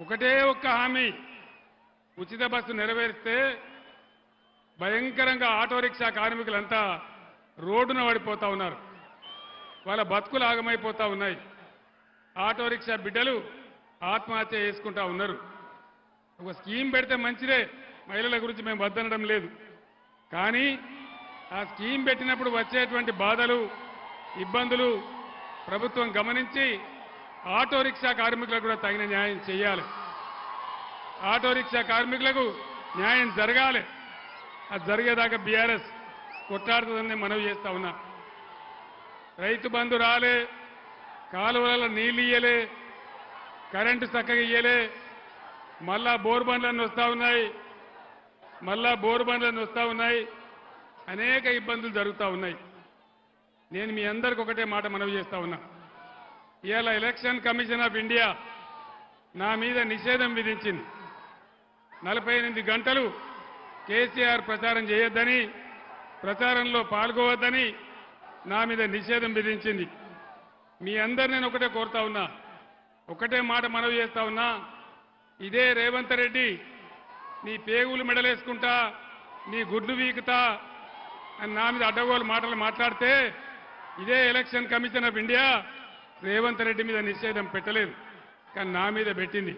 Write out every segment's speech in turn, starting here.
ఒకటే ఒక్క హామీ. ఉచిత బస్సు నెరవేరిస్తే భయంకరంగా ఆటో రిక్షా కార్మికులంతా రోడ్డున పడిపోతా ఉన్నారు. వాళ్ళ బతుకులు ఆగమైపోతా ఉన్నాయి. ఆటో రిక్షా బిడ్డలు ఆత్మహత్య చేసుకుంటా ఉన్నారు. ఒక స్కీమ్ పెడితే మంచిదే మహిళల గురించి మేము వద్దనడం లేదు. కానీ ఆ స్కీమ్ పెట్టినప్పుడు వచ్చేటువంటి బాధలు ఇబ్బందులు ప్రభుత్వం గమనించి ఆటో రిక్షా కార్మికులకు కూడా తగిన న్యాయం చేయాలి. ఆటో రిక్షా కార్మికులకు న్యాయం జరగాలి. అది జరిగేదాకా బీఆర్ఎస్ కొట్లాడుతుందని మనవి చేస్తా ఉన్నా. రైతు బంధు రాలే కాలువలలో నీళ్ళు ఇయ్యలే కరెంటు చక్కగా ఇయ్యలే మళ్ళా బోర్బండ్లన్నీ వస్తూ ఉన్నాయి మళ్ళా బోర్బండ్లన్నీ వస్తూ ఉన్నాయి అనేక ఇబ్బందులు జరుగుతూ ఉన్నాయి. నేను మీ అందరికి ఒకటే మాట మనవి చేస్తా ఉన్నా. ఇవాళ ఎలక్షన్ కమిషన్ ఆఫ్ ఇండియా నా మీద నిషేధం విధించింది. నలభై ఎనిమిది గంటలు కేసీఆర్ ప్రచారం చేయొద్దని ప్రచారంలో పాల్గొవద్దని నా మీద నిషేధం విధించింది. మీ అందరు నేను ఒకటే కోరుతా ఉన్నా ఒకటే మాట మనవి చేస్తా ఉన్నా ఇదే రేవంత్ రెడ్డి నీ పేగులు మెడలేసుకుంటా నీ గుడ్లు వీకుతా అని నా మీద అడ్డగోలు మాటలు మాట్లాడితే ఇదే election commission of India Revanth Reddy మీద నిషేధం పెట్టలేదు. కానీ నా మీద పెట్టింది.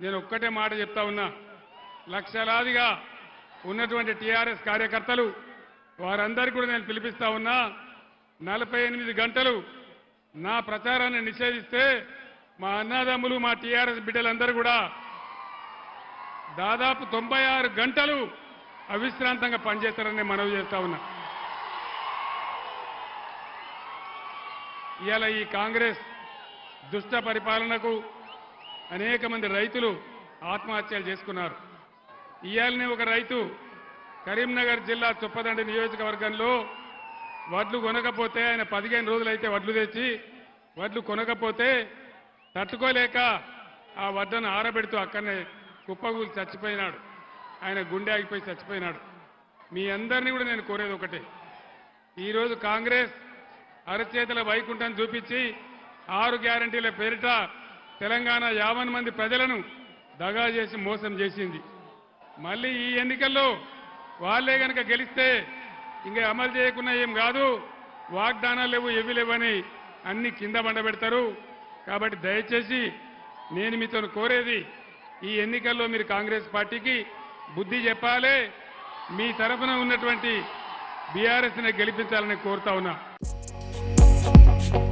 నేను ఒక్కటే మాట చెప్తా ఉన్నా. లక్షలాదిగా ఉన్నటువంటి టీఆర్ఎస్ కార్యకర్తలు వారందరికీ కూడా నేను పిలిపిస్తా ఉన్నా నలభై ఎనిమిది గంటలు నా ప్రచారాన్ని నిషేధిస్తే మా అన్నదమ్ములు మా టీఆర్ఎస్ బిడ్డలందరూ కూడా దాదాపు తొంభై ఆరు గంటలు అవిశ్రాంతంగా పనిచేస్తారని మనవి చేస్తా ఉన్నా. ఇవాళ ఈ కాంగ్రెస్ దుష్ట పరిపాలనకు అనేక మంది రైతులు ఆత్మహత్యలు చేసుకున్నారు. ఇవాళనే ఒక రైతు కరీంనగర్ జిల్లా చొప్పదండి నియోజకవర్గంలో వడ్లు కొనకపోతే ఆయన పదిహేను రోజులైతే వడ్లు తెచ్చి వడ్లు కొనకపోతే తట్టుకోలేక ఆ వడ్డను ఆరబెడుతూ అక్కడనే కుప్పగూలి చచ్చిపోయినాడు. ఆయన గుండె ఆగిపోయి చచ్చిపోయినాడు. మీ అందరినీ కూడా నేను కోరేది ఒకటే. ఈరోజు కాంగ్రెస్ అరచేతుల వైకుంఠం చూపించి ఆరు గ్యారంటీల పేరిట తెలంగాణ యావన్ మంది ప్రజలను దగా చేసి మోసం చేసింది. మళ్ళీ ఈ ఎన్నికల్లో వాళ్ళే గనక గెలిస్తే ఇంకా అమలు చేయకుండా ఏం కాదు వాగ్దానాలు లేవు ఎవి లేవని అన్ని కింద బండబెడతారు కాబట్టి దయచేసి నేను మీతో కోరేది ఈ ఎన్నికల్లో మీరు కాంగ్రెస్ పార్టీకి బుద్ధి చెప్పాలి మీ తరఫున ఉన్నటువంటి బీఆర్ఎస్ని గెలిపించాలని కోరుతా ఉన్నా. you.